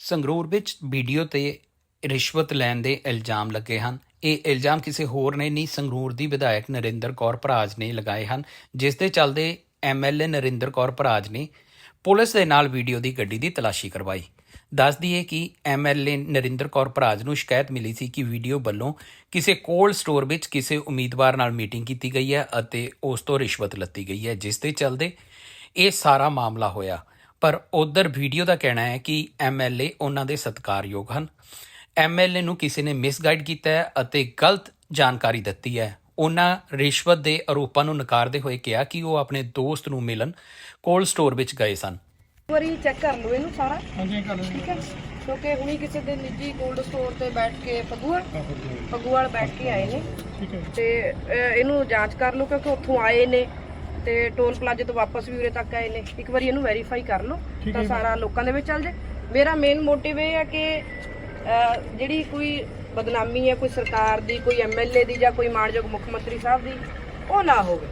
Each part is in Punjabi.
ਸੰਗਰੂਰ ਵਿੱਚ ਵੀਡੀਓ ਤੇ ਰਿਸ਼ਵਤ ਲੈਣ ਦੇ ਇਲਜ਼ਾਮ ਲੱਗੇ ਹਨ। ਇਹ ਇਲਜ਼ਾਮ ਕਿਸੇ ਹੋਰ ਨੇ ਨਹੀਂ, ਸੰਗਰੂਰ ਦੀ ਵਿਧਾਇਕ ਨਰਿੰਦਰ ਕੌਰ ਭਰਾਜ ਨੇ ਲਗਾਏ ਹਨ, ਜਿਸ ਦੇ ਚੱਲਦੇ ਐਮਐਲਏ ਨਰਿੰਦਰ ਕੌਰ ਭਰਾਜ ਨੇ ਪੁਲਿਸ ਦੇ ਨਾਲ ਵੀਡੀਓ ਦੀ ਗੱਡੀ ਦੀ ਤਲਾਸ਼ੀ ਕਰਵਾਈ। ਦੱਸ ਦਈਏ ਕਿ ਐਮਐਲਏ ਨਰਿੰਦਰ ਕੌਰ ਭਰਾਜ ਨੂੰ ਸ਼ਿਕਾਇਤ ਮਿਲੀ ਸੀ ਕਿ ਵੀਡੀਓ ਵੱਲੋਂ ਕਿਸੇ ਕੋਲਡ ਸਟੋਰ ਵਿੱਚ ਕਿਸੇ ਉਮੀਦਵਾਰ ਨਾਲ ਮੀਟਿੰਗ ਕੀਤੀ ਗਈ ਹੈ ਅਤੇ ਉਸ ਤੋਂ ਰਿਸ਼ਵਤ ਲੱਤੀ ਗਈ ਹੈ, ਜਿਸ ਦੇ ਚੱਲਦੇ ਇਹ ਸਾਰਾ ਮਾਮਲਾ ਹੋਇਆ। ਪਰ ਉਧਰ ਵੀਡੀਓ ਦਾ ਕਹਿਣਾ ਹੈ ਕਿ ਐਮਐਲਏ ਉਹਨਾਂ ਦੇ ਸਤਿਕਾਰਯੋਗ ਹਨ। ਐਮਐਲਏ ਨੂੰ ਕਿਸੇ ਨੇ ਮਿਸਗਾਈਡ ਕੀਤਾ ਹੈ ਅਤੇ ਗਲਤ ਜਾਣਕਾਰੀ ਦਿੱਤੀ ਹੈ। ਉਹਨਾਂ ਰਿਸ਼ਵਤ ਦੇ ਆਰੋਪਾਂ ਨੂੰ ਨਕਾਰਦੇ ਹੋਏ ਕਿਹਾ ਕਿ ਉਹ ਆਪਣੇ ਦੋਸਤ ਨੂੰ ਮਿਲਣ ਕੋਲਡ ਸਟੋਰ ਵਿੱਚ ਗਏ ਸਨ। ਵਾਰੀ ਚੈੱਕ ਕਰ ਲਓ ਇਹਨੂੰ ਸਾਰਾ। ਹਾਂਜੀ ਕਰ ਲੈਂਦੇ ਠੀਕ ਹੈ। ਕਿਉਂਕਿ ਹੁਣੀ ਕਿਸੇ ਦੇ ਨਿੱਜੀ ਕੋਲਡ ਸਟੋਰ ਤੇ ਬੈਠ ਕੇ ਫਗੂਆ ਫਗੂਆਲ ਬੈਠ ਕੇ ਆਏ ਨੇ। ਠੀਕ ਹੈ। ਤੇ ਅਹ, ਇਹਨੂੰ ਜਾਂਚ ਕਰ ਲਓ ਕਿਉਂਕਿ ਉੱਥੋਂ ਆਏ ਨੇ। ਤੇ ਟੋਲ ਪਲਾਜ਼ੇ ਤੋਂ ਵਾਪਸ ਵੀ ਉਰੇ ਤੱਕ ਆਏ ਨੇ। ਇੱਕ ਵਾਰੀ ਇਹਨੂੰ ਵੈਰੀਫਾਈ ਕਰ ਲਓ ਤਾਂ। ਸਾਰਾ ਲੋਕਾਂ ਦੇ ਵਿੱਚ ਚੱਲ ਜੇ ਮੇਰਾ ਮੇਨ ਮੋਟਿਵ ਇਹ ਹੈ ਕਿ ਅਹ, ਜਿਹੜੀ ਕੋਈ ਬਦਨਾਮੀ ਹੈ ਕੋਈ ਸਰਕਾਰ ਦੀ ਕੋਈ ਐਮਐਲਏ ਦੀ ਜਾਂ ਕੋਈ ਮਾਨਯੋਗ ਮੁੱਖ ਮੰਤਰੀ ਸਾਹਿਬ ਦੀ ਉਹ ਨਾ ਹੋਵੇ।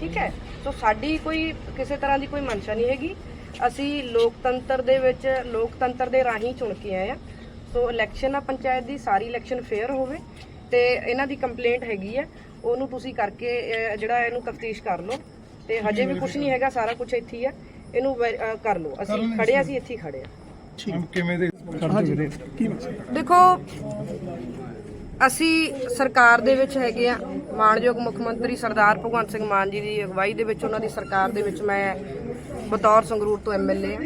ਠੀਕ ਹੈ? ਸੋ ਸਾਡੀ ਕੋਈ ਕਿਸੇ ਤਰ੍ਹਾਂ ਦੀ ਕੋਈ ਮਨਸ਼ਾ ਨਹੀਂ ਹੈਗੀ। ਅਸੀਂ ਲੋਕਤੰਤਰ ਦੇ ਵਿੱਚ ਲੋਕਤੰਤਰ ਦੇ ਰਾਹੀਂ ਚੁਣ ਕੇ ਆਏ ਆ ਸੋ ਇਲੈਕਸ਼ਨ ਆ ਪੰਚਾਇਤ ਦੀ ਸਾਰੀ ਇਲੈਕਸ਼ਨ ਫੇਅਰ ਹੋਵੇ ਤੇ ਇਹਨਾਂ ਦੀ ਕੰਪਲੇਂਟ ਹੈਗੀ ਆ। ਉਹਨੂੰ ਤੁਸੀਂ ਕਰਕੇ ਅਹ, ਜਿਹੜਾ ਇਹਨੂੰ ਤਫਤੀਸ਼ ਕਰ ਲਓ। ਤੇ ਹਜੇ ਵੀ ਕੁਝ ਨਹੀਂ ਹੈਗਾ ਸਾਰਾ ਕੁਝ ਇੱਥੇ ਹੀ ਆ। ਇਹਨੂੰ ਵੈ- ਅਹ, ਕਰ ਲਓ। ਅਸੀਂ ਖੜੇ ਆ ਅਸੀਂ ਇੱਥੇ ਹੀ ਖੜੇ ਆ। ਮੈਮ ਕਿਵੇਂ ਦੇ ਕਰਦੇ ਵੀਰੇ ਕੀ ਮਕਸਦ? ਦੇਖੋ ਅਸੀਂ ਸਰਕਾਰ ਦੇ ਵਿੱਚ ਹੈਗੇ ਆ। ਮਾਨਯੋਗ ਮੁੱਖ ਮੰਤਰੀ ਸਰਦਾਰ ਭਗਵੰਤ ਸਿੰਘ ਮਾਨ ਜੀ ਦੀ ਅਗਵਾਈ ਦੇ ਵਿੱਚ ਉਹਨਾਂ ਦੀ ਸਰਕਾਰ ਦੇ ਵਿੱਚ ਮੈਂ ਬਤੌਰ ਸੰਗਰੂਰ ਤੋਂ ਐਮਐਲਏ ਆ।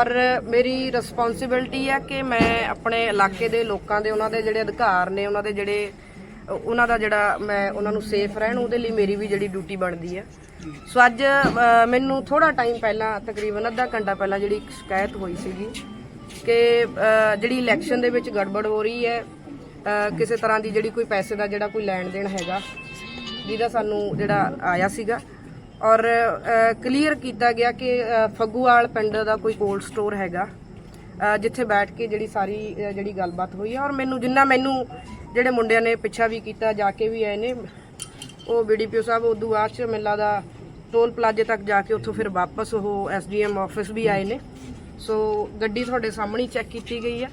ਔਰ ਮੇਰੀ ਰਿਸਪੌਂਸਿਬਿਲਟੀ ਹੈ ਕਿ ਮੈਂ ਆਪਣੇ ਇਲਾਕੇ ਦੇ ਲੋਕਾਂ ਦੇ ਉਹਨਾਂ ਦੇ ਜਿਹੜੇ ਅਧਿਕਾਰ ਨੇ ਉਹਨਾਂ ਦੇ ਜਿਹੜੇ ਉਹਨਾਂ ਦਾ ਜਿਹੜਾ ਮੈਂ ਉਹਨਾਂ ਨੂੰ ਸੇਫ ਰਹਿਣ ਉਹਦੇ ਲਈ ਮੇਰੀ ਵੀ ਜਿਹੜੀ ਡਿਊਟੀ ਬਣਦੀ ਹੈ ਸੋ ਅੱਜ ਅ, ਮੈਨੂੰ ਥੋੜਾ ਟਾਈਮ ਪਹਿਲਾਂ ਤਕਰੀਬਨ ਅੱਧਾ ਘੰਟਾ ਪਹਿਲਾਂ ਜਿਹੜੀ ਇੱਕ ਸ਼ਿਕਾਇਤ ਹੋਈ ਸੀਗੀ ਕਿ ਅ, ਜਿਹੜੀ ਇਲੈਕਸ਼ਨ ਦੇ ਵਿੱਚ ਗੜਬੜ ਹੋ ਰਹੀ ਹੈ ਅ, ਕਿਸੇ ਤਰ੍ਹਾਂ ਦੀ ਜਿਹੜੀ ਕੋਈ ਪੈਸੇ ਦਾ ਜਿਹੜਾ ਕੋਈ ਲੈਣ ਦੇਣ ਹੈਗਾ ਜਿਹਦਾ ਸਾਨੂੰ ਜਿਹੜਾ ਆਇਆ ਸੀਗਾ। ਔਰ ਕਲੀਅਰ ਕੀਤਾ ਗਿਆ ਕਿ ਅ, ਫੱਗੂਵਾਲ ਪਿੰਡ ਦਾ ਕੋਈ ਕੋਲਡ ਸਟੋਰ ਹੈਗਾ ਅ, ਜਿੱਥੇ ਬੈਠ ਕੇ ਜਿਹੜੀ ਸਾਰੀ ਅ, ਜਿਹੜੀ ਗੱਲਬਾਤ ਹੋਈ ਹੈ। ਔਰ ਮੈਨੂੰ ਜਿੰਨਾ ਮੈਨੂੰ ਜਿਹੜੇ ਮੁੰਡਿਆਂ ਨੇ ਪਿੱਛਾ ਵੀ ਕੀਤਾ ਜਾ ਕੇ ਵੀ ਆਏ ਨੇ ਉਹ ਬੀਡੀਪੀਓ ਸਾਹਿਬ ਉਦੋਂ ਬਾਅਦ ਚ ਮੇਲਾ ਦਾ ਟੋਲ ਪਲਾਜ਼ੇ ਤੱਕ ਜਾ ਕੇ ਉੱਥੋਂ ਫਿਰ ਵਾਪਸ ਉਹ ਐਸਡੀਐਮ ਆਫਿਸ ਵੀ ਆਏ ਨੇ। ਸੋ ਗੱਡੀ ਤੁਹਾਡੇ ਸਾਹਮਣੇ ਚੈੱਕ ਕੀਤੀ ਗਈ ਆ।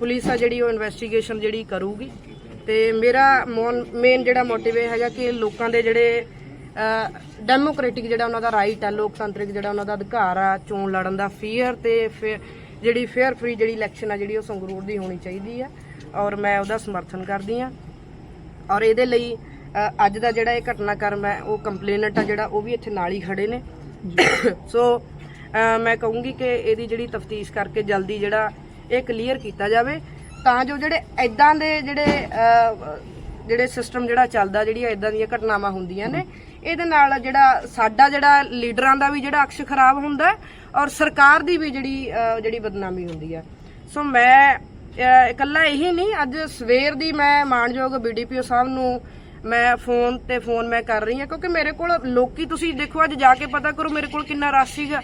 ਪੁਲਿਸ ਆ ਜਿਹੜੀ ਉਹ ਇਨਵੈਸਟੀਗੇਸ਼ਨ ਜਿਹੜੀ ਕਰੂਗੀ। ਤੇ ਮੇਰਾ ਮੇਨ ਜਿਹੜਾ ਮੋਟਿਵ ਇਹ ਹੈਗਾ ਕਿ ਲੋਕਾਂ ਦੇ ਜਿਹੜੇ ਡੈਮੋਕ੍ਰੈਟਿਕ ਜਿਹੜਾ ਉਹਨਾਂ ਦਾ ਰਾਈਟ ਆ, ਲੋਕਤੰਤਰਿਕ ਜਿਹੜਾ ਉਹਨਾਂ ਦਾ ਅਧਿਕਾਰ ਆ, ਚੋਣ ਲੜਨ ਦਾ ਫੇਅਰ ਤੇ ਫਿਰ ਜਿਹੜੀ ਫੇਅਰ ਫ੍ਰੀ ਜਿਹੜੀ ਇਲੈਕਸ਼ਨ ਆ ਜਿਹੜੀ ਉਹ ਸੰਗਰੂਰ ਦੀ ਹੋਣੀ ਚਾਹੀਦੀ ਆ। ਔਰ ਮੈਂ ਉਹਦਾ ਸਮਰਥਨ ਕਰਦੀ ਆ। ਔਰ ਇਹਦੇ ਲਈ ਅੱਜ ਦਾ ਜਿਹੜਾ ਇਹ ਘਟਨਾਕ੍ਰਮ ਹੈ, ਉਹ ਕੰਪਲੇਨਟ ਆ ਜਿਹੜਾ, ਉਹ ਵੀ ਇੱਥੇ ਨਾਲ ਹੀ ਖੜੇ ਨੇ। ਸੋ ਮੈਂ ਕਹੂੰਗੀ ਕਿ ਇਹਦੀ ਜਿਹੜੀ ਤਫਤੀਸ਼ ਕਰਕੇ ਜਲਦੀ ਜਿਹੜਾ ਇਹ ਕਲੀਅਰ ਕੀਤਾ ਜਾਵੇ, ਤਾਂ ਜੋ ਜਿਹੜੇ ਐਦਾਂ ਦੇ ਜਿਹੜੇ ਜਿਹੜੇ ਸਿਸਟਮ ਜਿਹੜਾ ਚੱਲਦਾ, ਜਿਹੜੀਆਂ ਐਦਾਂ ਦੀਆਂ ਘਟਨਾਵਾਂ ਹੁੰਦੀਆਂ ਨੇ, ਇਹਦੇ ਨਾਲ ਜਿਹੜਾ ਸਾਡਾ ਜਿਹੜਾ ਲੀਡਰਾਂ ਦਾ ਵੀ ਜਿਹੜਾ ਅਕਸ਼ ਖਰਾਬ ਹੁੰਦਾ ਔਰ ਸਰਕਾਰ ਦੀ ਵੀ ਜਿਹੜੀ ਜਿਹੜੀ ਬਦਨਾਮੀ ਹੁੰਦੀ ਹੈ ਸੋ ਮੈਂ ਇਕੱਲਾ ਇਹੀ ਨਹੀਂ, ਅੱਜ ਸਵੇਰ ਦੀ ਮੈਂ ਮਾਨਯੋਗ ਬੀਡੀਪੀਓ ਸਾਹਿਬ ਨੂੰ ਮੈਂ ਫੋਨ ਤੇ ਫੋਨ ਮੈਂ ਕਰ ਰਹੀ ਹਾਂ, ਕਿਉਂਕਿ ਮੇਰੇ ਕੋਲ ਲੋਕੀ ਤੁਸੀਂ ਦੇਖੋ ਅੱਜ ਜਾ ਕੇ ਪਤਾ ਕਰੋ ਮੇਰੇ ਕੋਲ ਕਿੰਨਾ ਰਸ਼ ਸੀਗਾ।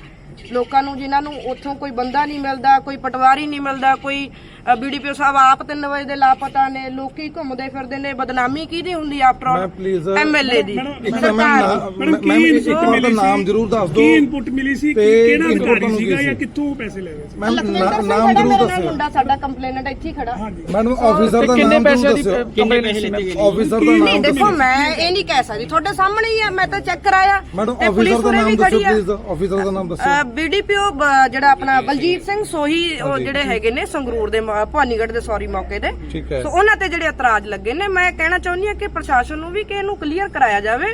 ਲੋਕਾਂ ਨੂੰ ਜਿਨ੍ਹਾਂ ਨੂੰ ਉੱਥੋਂ ਕੋਈ ਬੰਦਾ ਨਹੀਂ ਮਿਲਦਾ ਕੋਈ ਪਟਵਾਰੀ ਨਹੀਂ ਮਿਲਦਾ ਕੋਈ ਬੀਡੀਪੀਓ ਸਾਹਿਬ ਆਪ 3 ਵਜੇ ਦੇ ਲਾਪਤਾ ਨੇ ਲੋਕੀ ਘੁੰਮਦੇ ਫਿਰਦੇ ਨੇ ਬਦਨਾਮੀ ਕਿਹਦੀ ਹੁੰਦੀ ਆਫਟਰ ਮੈਂ ਆਲ ਐਮਐਲਏ ਦੀ। ਮੈਡਮ ਕੀ ਇਨਪੁਟ ਨਾਮ? ਜ਼ਰੂਰ ਦੱਸ ਦਿਓ। ਕੀ ਇਨਪੁਟ ਮਿਲੀ ਸੀ ਕਿਹੜਾ ਅਧਿਕਾਰੀ ਸੀਗਾ ਜਾਂ? ਕਿੱਥੋਂ ਪੈਸੇ ਲੈ ਰਹੇ ਸੀ? ਮੈਮ ਨਾਮ ਜ਼ਰੂਰ ਦੱਸਿਓ। ਮੁੰਡਾ ਸਾਡਾ ਕੰਪਲੇਨਟ ਇੱਥੇ ਹੀ ਖੜਾ। ਮੈਡਮ ਆਫੀਸਰ ਦਾ ਨਾਮ ਜ਼ਰੂਰ ਦੱਸਿਓ। ਕਿੰਨੇ ਪੈਸੇ ਗਏ ਆਫੀਸਰ ਦਾ ਨਾਮ ਦੇਖੋ ਮੈਂ ਇਹ ਨਹੀਂ ਕਹਿ ਸਕਦੀ। ਤੁਹਾਡੇ ਸਾਹਮਣੇ ਹੀ ਹੈ ਮੈਂ ਤਾਂ ਚੈੱਕ ਕਰਾਇਆ। ਮੈਡਮ ਆਫੀਸਰ ਦਾ ਨਾਮ ਆ। ਪਲੀਜ਼ ਆਫੀਸਰ ਦਾ ਨਾਮ ਦੱਸਿਓ। ਬੀਡੀਪੀਓ ਜਿਹੜਾ ਆਪਣਾ ਬਲਜੀਤ ਸਿੰਘ ਸੋਹੀ ਉਹ ਜਿਹੜੇ ਹੈਗੇ ਨੇ ਸੰਗਰੂਰ ਦੇ ਮ- ਭਵਾਨੀਗੜ੍ਹ ਦੇ ਸੌਰੀ ਮੌਕੇ ਦੇ ਠੀਕ ਹੈ। ਸੋ ਉਹਨਾਂ ਤੇ ਜਿਹੜੇ ਇਤਰਾਜ਼ ਲੱਗੇ ਨੇ ਮੈਂ ਕਹਿਣਾ ਚਾਹੁੰਦੀ ਹਾਂ ਕਿ ਪ੍ਰਸ਼ਾਸਨ ਨੂੰ ਵੀ ਕਿ ਇਹਨੂੰ ਕਲੀਅਰ ਕਰਾਇਆ ਜਾਵੇ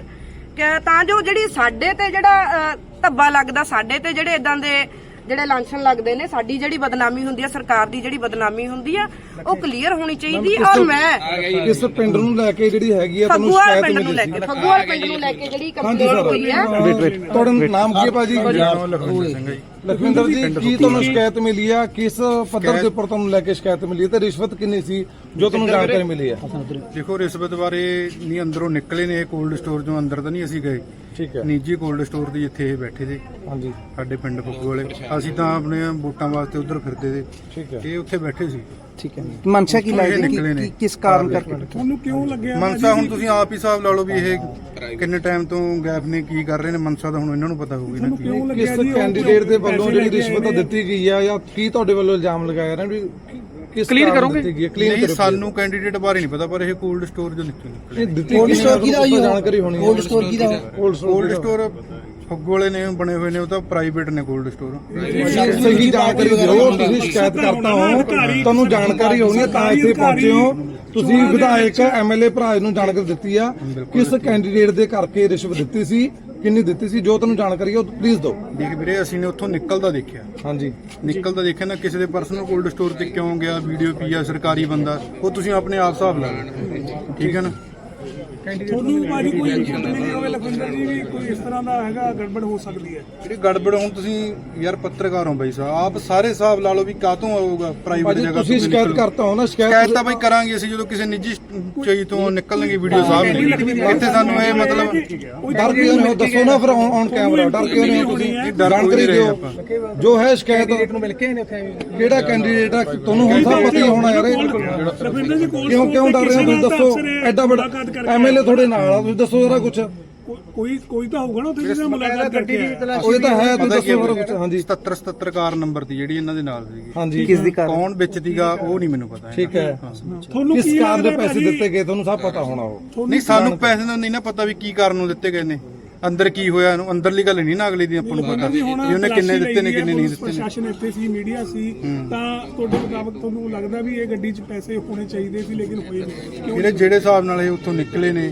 ਕਿ ਤਾਂ ਜੋ ਜਿਹੜੀ ਸਾਡੇ ਤੇ ਜਿਹੜਾ ਅ, ਧੱਬਾ ਲੱਗਦਾ ਸਾਡੇ ਤੇ ਜਿਹੜੇ ਇਦਾਂ ਦੇ ਜਿਹੜੇ ਲਾਂਛਨ ਲੱਗਦੇ ਨੇ ਸਾਡੀ ਜਿਹੜੀ ਬਦਨਾਮੀ ਹੁੰਦੀ ਹੈ ਸਰਕਾਰ ਦੀ ਜਿਹੜੀ ਬਦਨਾਮੀ ਹੁੰਦੀ ਆ ਉਹ ਕਲੀਅਰ ਹੋਣੀ ਚਾਹੀਦੀ ਔਰ ਮੈਂ ਕਿਸ ਪਿੰਡ ਨੂੰ ਲੈ ਕੇ ਜਿਹੜੀ ਹੈਗੀ ਆ ਤੁਹਾਨੂੰ ਸ਼ਿਕਾਇਤ ਪਿੰਡ ਨੂੰ ਲੈ ਮਿਲੀ ਕੇ ਸੀ ਫਗੂਆਲ ਪਿੰਡ ਨੂੰ ਲੈ ਕੇ ਜਿਹੜੀ ਕੰਪਲੇਂਟ ਹੋਈ ਹੈ ਤੁਹਾਡਾ ਨਾਮ ਕੀ ਹੈ ਭਾਜੀ? ਲਖਵਿੰਦਰ ਜੀ। ਕੀ ਤੁਹਾਨੂੰ ਸ਼ਿਕਾਇਤ ਮਿਲੀ ਆ? ਕਿਸ ਪੱਧਰ ਦੇ ਉੱਪਰ ਤੁਹਾਨੂੰ ਲੈ ਕੇ ਸ਼ਿਕਾਇਤ ਮਿਲੀ ਹੈ ਤੇ ਰਿਸ਼ਵਤ ਕਿੰਨੀ ਸੀ ਜੋ ਤੁਹਾਨੂੰ ਜਾਣਕਾਰੀ ਮਿਲੀ ਹੈ ਦੇਖੋ ਰਿਸ਼ਵਤ ਬਾਰੇ ਨਹੀਂ ਅੰਦਰੋਂ ਨਿਕਲੇ ਨੇ ਕੋਲਡ ਸਟੋਰ ਚੋਂ ਅੰਦਰ ਤਾਂ ਨਹੀਂ ਅਸੀਂ ਗਏ। ਠੀਕ ਹੈ। ਨਿੱਜੀ ਕੋਲਡ ਸਟੋਰ ਦੀ ਇੱਥੇ ਇਹ ਬੈਠੇ ਸੀ। ਹਾਂਜੀ। ਸਾਡੇ ਪਿੰਡ ਫੁੱਗੂ ਵਾਲੇ। ਅਸੀਂ ਤਾਂ ਆਪਣੇ ਵੋਟਾਂ ਵਾਸਤੇ ਉਧਰ ਫਿਰਦੇ ਸੀ। ਠੀਕ ਹੈ। ਇਹ ਉੱਥੇ ਬੈਠੇ ਸੀ। ਠੀਕ ਹੈ। ਮਨਸ਼ਾ ਕੀ ਇਹ ਲੱਗਦੀ? ਨਿਕਲੇ ਨੇ। ਕਿ ਕਿਸ ਕਾਰਨ ਕਰਕੇ ਤੁਹਾਨੂੰ ਕਿਉਂ ਲੱਗਿਆ? ਮਨਸਾ ਹੁਣ ਤੁਸੀਂ ਆਪ ਹੀ ਹਿਸਾਬ ਲਾ ਲਓ ਵੀ ਇਹ ਕਿੰਨੇ ਟਾਈਮ ਤੋਂ ਗੈਪ ਨੇ ਕੀ ਕਰ ਰਹੇ ਨੇ? ਮਨਸਾ ਤਾਂ ਹੁਣ ਇਹਨਾਂ ਨੂੰ ਪਤਾ ਹੋਊਗੀ ਨਾ। ਕੀ ਕਿਉਂ ਕਿਸ ਲੱਗਿਆ ਜੀ? ਉਹ ਕੈਂਡੀਡੇਟ ਦੇ ਵੱਲੋਂ ਜਿਹੜੀ ਰਿਸ਼ਵਤ? ਦਿੱਤੀ ਗਈ ਆ ਜਾਂ ਕੀ ਤੁਹਾਡੇ ਵੱਲੋਂ ਇਲਜ਼ਾਮ ਲਗਾਇਆ ਰਹੇ ਵੀ ਕਿਸ ਕਾਰਨ ਕਰੋਗੇ? ਕਲੀਅਰ ਨਹੀਂ ਸਾਨੂੰ ਕੈਂਡੀਡੇਟ ਬਾਰੇ ਨਹੀਂ ਪਤਾ ਪਰ ਇਹ ਕੋਲਡ ਸਟੋਰ ਜੋ ਨਿਕਲੇ ਇਹ ਦਿੱਤੀ ਕੋਲਡ ਸਟੋਰ ਨੂੰ ਕਿਹਦਾ ਹੋਈ ਜਾਣਕਾਰੀ ਹੋਣੀ ਹੈ। ਕੋਲਡ ਸਟੋਰ ਕਿਹਦਾ? ਕੋਲਡ ਸਟੋਰ ਫੁੱਗੂ ਵਾਲੇ ਨੇ ਬਣੇ ਹੋਏ ਨੇ ਉਹ ਤਾਂ ਪ੍ਰਾਈਵੇਟ ਨੇ ਕੋਲਡ ਸਟੋਰ ਸਹੀ ਜਾਣਕਾਰੀ ਦਿਓ ਤੁਸੀਂ ਸ਼ਿਕਾਇਤ ਕਰਤਾ ਹੋ ਤੁਹਾਨੂੰ ਜਾਣਕਾਰੀ ਹੋਣੀ ਹੈ ਤਾਂ ਇੱਥੇ ਪਹੁੰਚੇ ਹੋ। ਤੁਸੀਂ ਵਿਧਾਇਕ ਐਮਐਲਏ ਭਰਾ ਨੂੰ ਜਾਣਕਾਰੀ ਦਿੱਤੀ ਆ ਕਿਸ ਕੈਂਡੀਡੇਟ ਦੇ ਕਰਕੇ ਰਿਸ਼ਵਤ ਦਿੱਤੀ ਸੀ ਕਿੰਨੀ ਦਿੱਤੀ ਸੀ ਜੋ ਤੁਹਾਨੂੰ ਜਾਣਕਾਰੀ ਹੈ ਉਹ ਪਲੀਜ਼ ਦਿਓ। ਦੇਖ ਵੀਰੇ ਅਸੀਂ ਨੇ ਉੱਥੋਂ ਨਿਕਲਦਾ ਦੇਖਿਆ। ਹਾਂਜੀ। ਨਿਕਲਦਾ ਦੇਖਿਆ ਨਾ ਕਿਸੇ ਦੇ ਪਰਸਨਲ ਕੋਲਡ ਸਟੋਰ ਤੇ ਕਿਉਂ ਗਿਆ ਵੀਡੀਓ ਪੀ ਆ ਸਰਕਾਰੀ ਬੰਦਾ ਉਹ ਤੁਸੀਂ ਆਪਣੇ ਆਪ ਹਿਸਾਬ ਲਾ ਠੀਕ ਹੈ ਨਾ? ਤੁਹਾਨੂੰ ਭਾਜੀ ਕੋਈ ਇਨਪੁਟ ਮਿਲੀ ਹੋਵੇ ਲਖਵਿੰਦਰ ਜੀ ਵੀ ਕੋਈ ਇਸ ਤਰ੍ਹਾਂ ਦਾ ਹੈਗਾ ਗੜਬੜ ਹੋ ਸਕਦੀ ਹੈ। ਜਿਹੜੀ ਗੜਬੜ ਹੁਣ ਤੁਸੀਂ ਯਾਰ ਪੱਤਰਕਾਰ ਹੋ ਬਾਈ ਸਾਹਿਬ ਆਪ ਸਾਰੇ ਹਿਸਾਬ ਲਾ ਲਓ ਵੀ ਕਾਤੋਂ ਆਊਗਾ ਪ੍ਰਾਈਵੇਟ ਜਗ੍ਹਾ ਤੁਸੀਂ ਤੋਂ ਸ਼ਿਕਾਇਤ ਨਿਕਲ- ਕਰਤਾ ਹੋ ਨਾ ਸ਼ਿਕਾਇਤ ਸ਼ਿਕਾਇਤ ਤਾਂ ਬਈ ਕਰਾਂਗੇ ਅਸੀਂ ਜਦੋਂ ਕਿਸੇ ਨਿੱਜੀ ਚੀਜ਼ ਤੋਂ ਨਿਕਲਣਗੇ ਵੀਡੀਓ ਸਾਹਮਣੇ ਇੱਥੇ ਸਾਨੂੰ ਇਹ ਮਤਲਬ ਡਰ ਕਿਉਂ ਨਹੀਂ ਹੋ ਦੱਸੋ ਨਾ ਫਿਰ ਔਨ ਕੈਮਰਾ ਡਰ ਕਿਉਂ ਨਹੀਂ ਹੋ। ਤੁਸੀਂ ਜਾਣਕਾਰੀ ਦਿਓ। ਆਪਾਂ। ਜੋ ਹੈ ਸ਼ਿਕਾਇਤ ਨੂੰ ਮਿਲ ਕੇ ਕਿਹੜਾ ਕੈਂਡੀਡੇਟ ਆ? ਤੁਹਾਨੂੰ ਹੁਣ ਤਾਂ ਪਤਾ ਹੀ ਹੋਣਾ ਯਾਰ। ਕਿਉਂ ਕਿਉਂ ਡਰ ਰਹੇ ਹੋ? ਤੁਸੀਂ ਦੱਸੋ ਐਡਾ ਵੱਡਾ ਐਮਐਲਏ ਤੁਹਾਡੇ ਨਾਲ ਆ ਤੁਸੀਂ ਦੱਸੋ ਜਰਾ ਕੁਝ ਕੋਈ ਕੋਈ ਤਾਂ ਹੋਊਗਾ ਨਾ ਉੱਥੇ ਜਿਹਦੇ ਨਾਲ ਮੁਲਾਕਾਤ ਕਰਕੇ ਆਇਆ। ਉਹ ਇਹ ਤਾਂ ਹੈ ਤੁਸੀਂ ਦੱਸੋ ਜਰਾ ਕੁਝ ਹਾਂਜੀ। 77 77 ਕਾਰ ਨੰਬਰ ਦੀ ਜਿਹੜੀ ਇਹਨਾਂ ਦੇ ਨਾਲ ਸੀਗੀ। ਹਾਂਜੀ। ਕਿਸ ਦੀ ਕਾਰਨ ਕੌਣ ਵਿੱਚ ਸੀਗਾ ਉਹ ਨਹੀਂ ਮੈਨੂੰ ਪਤਾ। ਠੀਕ ਹੈ। ਤੁਹਾਨੂੰ ਕਿਸ ਕੀ ਕਾਰ ਦੇ ਲੱਗਦਾ ਪੈਸੇ ਭਾਜੀ? ਦਿੱਤੇ ਗਏ? ਤੁਹਾਨੂੰ ਸਭ ਪਤਾ ਹੋਣਾ ਉਹ। ਨਹੀਂ ਸਾਨੂੰ ਪੈਸੇ ਦਾ ਨਹੀਂ ਨਾ ਪਤਾ ਵੀ ਕੀ ਕਾਰਨ ਨੂੰ ਦਿੱਤੇ ਗਏ ਨੇ। ਅੰਦਰ ਕੀ ਹੋਇਆ ਇਹਨੂੰ? ਅੰਦਰਲੀ ਗੱਲ ਨਹੀਂ ਨਾ ਅਗਲੀ ਦੀ ਆਪਾਂ ਨੂੰ ਪਤਾ। ਵੀ ਉਹਨੇ ਕਿੰਨੇ ਦਿੱਤੇ ਨੇ ਕਿੰਨੇ ਨਹੀਂ ਦਿੱਤੇ ਨੇ। ਪ੍ਰਸ਼ਾਸਨ ਇੱਥੇ ਸੀ ਮੀਡੀਆ ਸੀ ਤਾਂ ਤੁਹਾਡੇ ਮੁਤਾਬਕ ਤੁਹਾਨੂੰ ਲੱਗਦਾ ਵੀ ਇਹ ਗੱਡੀ 'ਚ ਪੈਸੇ ਹੋਣੇ ਚਾਹੀਦੇ ਸੀ ਲੇਕਿਨ ਹੋਏ ਨਹੀਂ। ਜਿਹੜੇ ਜਿਹੜੇ ਹਿਸਾਬ ਨਾਲ ਇਹ ਉੱਥੋਂ ਨਿਕਲੇ ਨੇ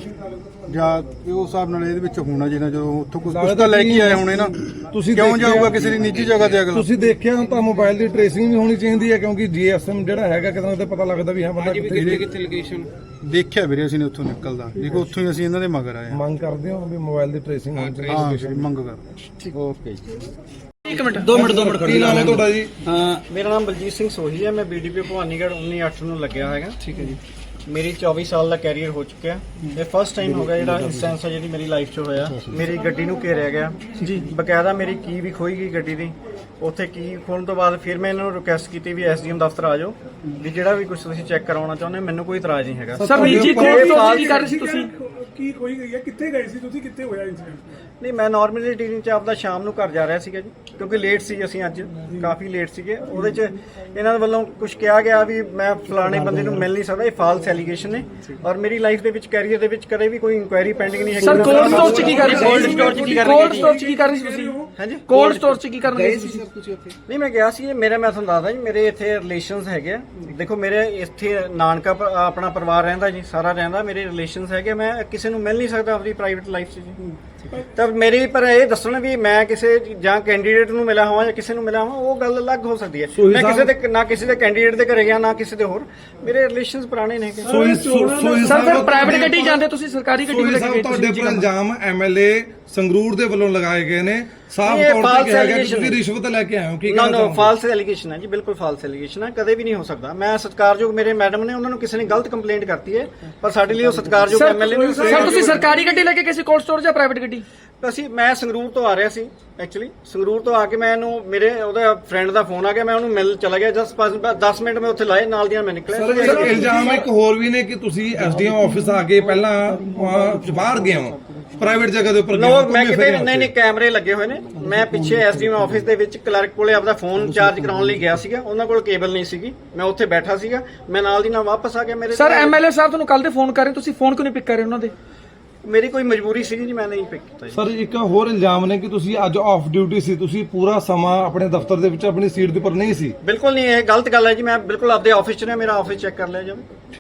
ਜਾਂ ਇਹ ਉਸ ਹਿਸਾਬ ਨਾਲ ਇਹਦੇ ਵਿੱਚ ਹੋਣਾ ਜਿਹਨਾਂ ਜਦੋਂ ਉੱਥੋਂ ਕੁਝ ਕੁਝ ਤਾਂ ਲੈ ਕੇ ਆਏ ਹੋਣੇ ਨਾ ਤੁਸੀਂ ਕਿਉਂ ਦੇਖਿਆ- ਜਾਊਗਾ ਕਿਸੇ ਦੀ ਨਿੱਜੀ ਜਗ੍ਹਾ ਤੇ ਅਗਲਾ? ਤੁਸੀਂ ਦੇਖਿਆ ਹੁਣ ਤਾਂ ਮੋਬਾਈਲ ਦੀ ਟ੍ਰੇਸਿੰਗ ਵੀ ਹੋਣੀ ਚਾਹੀਦੀ ਹੈ ਕਿਉਂਕਿ ਜੀਐਸਐਮ ਜਿਹੜਾ ਹੈਗਾ ਕਿਤੇ ਨਾ ਕਿਤੇ ਪਤਾ ਲੱਗਦਾ ਵੀ ਹਾਂ ਬੰਦਾ ਕਿੱਥੇ ਦੇਖਿਆ ਵੀਰੇ ਅਸੀਂ ਨੇ ਉੱਥੋਂ ਨਿਕਲਦਾ। ਦੇਖੋ ਉੱਥੋਂ ਹੀ ਅਸੀਂ ਇਹਨਾਂ ਦੇ ਮਗਰ ਆਏ ਹਾਂ। ਮੰਗ ਕਰਦੇ ਹੋ ਵੀ ਮੋਬਾਈਲ ਦੀ ਟ੍ਰੇਸਿੰਗ ਹੋਣੀ ਚਾਹੀਦੀ। ਹਾਂ ਜੀ, ਮੰਗ ਕਰਦੇ ਓਕੇ ਦੋ ਮਿੰਟ ਦੋ ਮਿੰਟ ਕੀ ਨਾਮ ਹੈ ਤੁਹਾਡਾ ਜੀ? ਮੇਰਾ ਨਾਮ ਬਲਜੀਤ ਸਿੰਘ ਸੋਹੀ ਹੈ। ਮੈਂ ਬੀਡੀਪੀ ਭਵਾਨੀਗੜ੍ਹ 198 ਨੂੰ ਲੱਗਿਆ ਹੈਗਾ। ਠੀਕ ਹੈ ਜੀ। ਮੇਰੀ 24 ਸਾਲ ਦਾ ਕੈਰੀਅਰ ਹੋ ਚੁੱਕਿਆ। ਇਹ ਫਸਟ ਟਾਈਮ ਹੋ ਗਿਆ ਜਿਹੜਾ ਇੰਸਟੈਂਸ ਹੈ ਜਿਹੜੀ ਮੇਰੀ ਲਾਈਫ 'ਚ ਹੋਇਆ। ਮੇਰੀ ਗੱਡੀ ਨੂੰ ਘੇਰਿਆ ਗਿਆ। ਜੀ। ਬਕਾਇਦਾ ਮੇਰੀ ਕੀ ਵੀ ਖੋਈ ਗਈ ਗੱਡੀ ਦੀ। ਉੱਥੇ ਕੀ ਖੋਣ ਤੋਂ ਬਾਅਦ ਫਿਰ ਮੈਂ ਇਹਨਾਂ ਨੂੰ ਰਿਕੁਐਸਟ ਕੀਤੀ ਵੀ ਐਸਡੀਐਮ ਦਫ਼ਤਰ ਆ ਜਾਓ ਵੀ ਜਿਹੜਾ ਵੀ ਕੁਝ ਤੁਸੀਂ ਚੈੱਕ ਕਰਾਉਣਾ ਚਾਹੁੰਦੇ ਹੋ, ਮੈਨੂੰ ਕੋਈ ਇਤਰਾਜ਼ ਨਹੀਂ ਹੈਗਾ। ਸਰ ਨਿੱਜੀ ਕੋਲ ਤੋਂ ਕੀ ਕਰ ਰਹੇ ਸੀ ਤੁਸੀਂ? ਕੀ ਕੋਈ ਗਈ ਹੈ? ਕਿੱਥੇ ਗਏ ਸੀ ਤੁਸੀਂ? ਕਿੱਥੇ ਹੋਇਆ ਇਨਸੀਡੈਂਟ ਨਹੀਂ ਮੈਂ ਨਾਰਮਲੀ ਟੀਨਿੰਗ ਚ ਆਪਦਾ ਸ਼ਾਮ ਨੂੰ ਘਰ ਜਾ ਰਿਹਾ ਸੀਗਾ ਜੀ ਕਿਉਂਕਿ ਲੇਟ ਸੀ ਅਸੀਂ ਅੱਜ ਕਾਫੀ ਲੇਟ ਸੀਗੇ। ਉਹਦੇ ਚ ਇਹਨਾਂ ਦੇ ਵੱਲੋਂ ਕੁਝ ਕਿਹਾ ਗਿਆ ਵੀ ਮੈਂ ਫਲਾਣੇ ਬੰਦੇ ਨੂੰ ਮਿਲ ਨਹੀਂ ਸਕਦਾ ਇਹ ਫਾਲਸ ਐਲੀਗੇਸ਼ਨ ਨੇ। ਔਰ ਮੇਰੀ ਲਾਈਫ ਦੇ ਵਿੱਚ ਕੈਰੀਅਰ ਦੇ ਵਿੱਚ ਕਦੇ ਵੀ ਕੋਈ ਇਨਕੁਆਇਰੀ ਪੈਂਡਿੰਗ ਨਹੀਂ ਹੈਗੀ। ਸਰ ਕੋਲਡ ਸਟੋਰ ਚ ਕੀ ਕਰ ਰਹੇ ਸੀ? ਕੋਲਡ ਸਟੋਰ ਕੋਲਡ ਚ ਕੀ ਕਰ ਰਹੇ ਸੀ ਤੁਸੀਂ? ਹਾਂਜੀ? ਕੋਲਡ ਸਟੋਰ ਚ ਕੀ ਕਰਨ ਗਏ ਸੀ ਨਹੀਂ ਮੈਂ ਗਿਆ ਸੀ ਇਹ ਮੇਰੇ ਮੈਂ ਤੁਹਾਨੂੰ ਦੱਸਦਾ ਜੀ ਮੇਰੇ ਇੱਥੇ ਰਿਲੇਸ਼ਨਸ ਹੈਗੇ ਆ। ਦੇਖੋ ਮੇਰੇ ਇੱਥੇ ਨਾਨਕਾ ਪ- ਆਪਣਾ ਪਰਿਵਾਰ ਰਹਿੰਦਾ ਜੀ ਸਾਰਾ ਰਹਿੰਦਾ ਮੇਰੇ ਰਿਲੇਸ਼ਨਸ ਹੈਗੇ ਮੈਂ ਕਿਸੇ ਨੂੰ ਮਿਲ ਨਹੀਂ ਸਕਦਾ ਆਪਣੀ ਪ੍ਰਾਈਵੇਟ ਲਾਈਫ 'ਚ ਜੀ। ਤਾਂ ਮੇਰੀ ਪਰ ਇਹ ਦੱਸਣ ਵੀ ਮੈਂ ਕਿਸੇ ਜਾਂ ਕੈਂਡੀਡੇਟ ਨੂੰ ਮਿਲਿਆ ਹੋਵਾਂ ਜਾਂ ਕਿਸੇ ਨੂੰ ਮਿਲਿਆ ਹੋਵਾਂ ਉਹ ਗੱਲ ਅਲੱਗ ਹੋ ਸਕਦੀ ਹੈ। ਮੈਂ ਕਿਸੇ ਦੇ ਨਾ ਕਿਸੇ ਦੇ ਕੈਂਡੀਡੇਟ ਦੇ ਘਰੇ ਗਿਆ ਨਾ ਕਿਸੇ ਦੇ ਹੋਰ। ਮੇਰੇ ਰਿਲੇਸ਼ਨਸ ਪੁਰਾਣੇ ਨੇ ਸਰ ਫਿਰ ਪ੍ਰਾਈਵੇਟ ਗੱਡੀ ਜਾਂਦੇ ਤੁਸੀਂ ਸਰਕਾਰੀ ਗੱਡੀ ਸੋਈ ਲੈ ਕੇ ਸਾਹਿਬ ਗਏ ਤੁਹਾਡੇ ਤੁਸੀਂ ਉੱਪਰ ਇਲਜ਼ਾਮ ਐਮਐਲਏ ਸੰਗਰੂਰ ਦੇ ਵੱਲੋਂ ਲਗਾਏ ਗਏ ਨੇ। ਸਾਫ਼ ਇਹ ਤੌਰ ਤੇ ਕਿਹਾ ਗਿਆ ਕਿ allegation ਤੁਸੀਂ ਹੈ। ਰਿਸ਼ਵਤ ਲੈ ਕੇ ਆਏ ਹੋ ਕੀ ਨਾ ਕਹਿਣਾ ਨਾ ਚਾਹੋਗੇ? ਫਾਲਸ ਐਲੀਗੇਸ਼ਨ ਹੈ ਜੀ ਬਿਲਕੁਲ ਫਾਲਸ ਐਲੀਗੇਸ਼ਨ ਹੈ ਕਦੇ ਵੀ ਨਹੀਂ ਹੋ ਸਕਦਾ। ਮੈਂ ਸਤਿਕਾਰਯੋਗ ਮੇਰੇ ਮੈਡਮ ਨੇ ਉਹਨਾਂ ਨੂੰ ਕਿਸੇ ਨੇ ਗਲਤ ਕੰਪਲੇਂਟ ਕਰਤੀ ਹੈ ਪਰ ਸਾਡੇ ਲਈ ਉਹ ਸਤਿਕਾਰਯੋਗ ਐਮਐਲਏ ਨੇ ਸਰ ਤੁਸੀਂ ਸਰਕਾਰੀ ਗੱਡੀ ਲੈ ਕੇ ਗਏ ਸੀ ਕੋਲਡ ਸਟੋਰ ਜਾਂ ਪ੍ਰਾਈਵੇਟ ਗੱਡੀ? ਅਸੀਂ ਮੈਂ ਸੰਗਰੂਰ ਤੋਂ ਆ ਰਿਹਾ ਸੀ ਐਕਚੁਅਲੀ ਸੰਗਰੂਰ ਤੋਂ ਆ ਕੇ ਮੈਂ ਇਹਨੂੰ ਮੇਰੇ ਉਹਦਾ ਫਰੈਂਡ ਦਾ ਫੋਨ ਆ ਗਿਆ ਮੈਂ ਉਹਨੂੰ ਮਿਲ ਚਲਾ ਗਿਆ ਜਸਟ 10 ਮਿੰਟ ਮੈਂ ਉੱਥੇ ਲਾਏ ਨਾਲ ਦੀਆਂ ਮੈਂ ਨਿਕਲਿਆ। ਸਰ ਇਲਜ਼ਾਮ ਇੱਕ ਹੋਰ ਵੀ ਨੇ ਕਿ ਤੁਸੀਂ ਐਸਡੀਐਮ ਆਫਿਸ ਆ ਕੇ ਪਹਿਲਾਂ ਅਹ, ਬਾਹਰ ਗਏ ਹੋ। ਪ੍ਰਾਈਵੇਟ ਜਗ੍ਹਾ ਦੇ ਉੱਪਰ ਹੋ, ਮੈਂ ਕਿਤੇ ਨਹੀਂ ਨਹੀਂ ਕੈਮਰੇ ਲੱਗੇ ਹੋਏ ਨੇ। ਮੈਂ ਪਿੱਛੇ ਐਸਡੀਐਮ ਆਫਿਸ ਦੇ ਵਿੱਚ ਕਲਰਕ ਕੋਲੇ ਆਪਦਾ ਫੋਨ ਚਾਰਜ ਕਰਾਉਣ ਲਈ ਗਿਆ ਸੀਗਾ। ਉਹਨਾਂ ਕੋਲ ਕੇਬਲ ਨਹੀਂ ਸੀਗੀ। ਮੈਂ ਉੱਥੇ ਬੈਠਾ ਸੀਗਾ। ਮੈਂ ਨਾਲ ਦੀ ਨਾਲ ਵਾਪਸ ਆ ਗਿਆ ਮੇਰੇ ਸਰ ਐਮਐਲਏ ਸਾਹਿਬ ਤੁਹਾਨੂੰ ਕੱਲ ਦੇ ਫੋਨ ਕਰ ਰਹੇ ਤੁਸੀਂ ਫੋਨ ਕਿਉਂ ਨਹੀਂ ਪਿਕ ਕਰ ਰਹੇ ਉਹਨਾਂ ਦੇ? ਮੇਰੀ ਕੋਈ ਮਜਬੂਰੀ ਸੀਗੀ ਜੀ ਮੈਂ ਨਹੀਂ ਪਿਕ ਕੀਤਾ ਜੀ। ਸਰ ਇੱਕ ਹੋਰ ਇਲਜ਼ਾਮ ਨੇ ਕਿ ਤੁਸੀਂ ਅੱਜ ਆਫ ਡਿਊਟੀ ਸੀ। ਤੁਸੀਂ ਪੂਰਾ ਸਮਾਂ ਆਪਣੇ ਦਫ਼ਤਰ ਦੇ ਵਿੱਚ ਆਪਣੀ ਸੀਟ ਦੇ ਉੱਪਰ ਨਹੀਂ ਸੀ। ਬਿਲਕੁਲ ਨਹੀਂ ਇਹ ਗਲਤ ਗੱਲ ਹੈ ਜੀ। ਮੈਂ ਬਿਲਕੁਲ ਆਪਦੇ ਆਫਿਸ 'ਚ ਨੇ ਮੇਰਾ ਆਫਿਸ ਚੈੱਕ ਕਰ ਲਿਆ ਜਾਵੇ।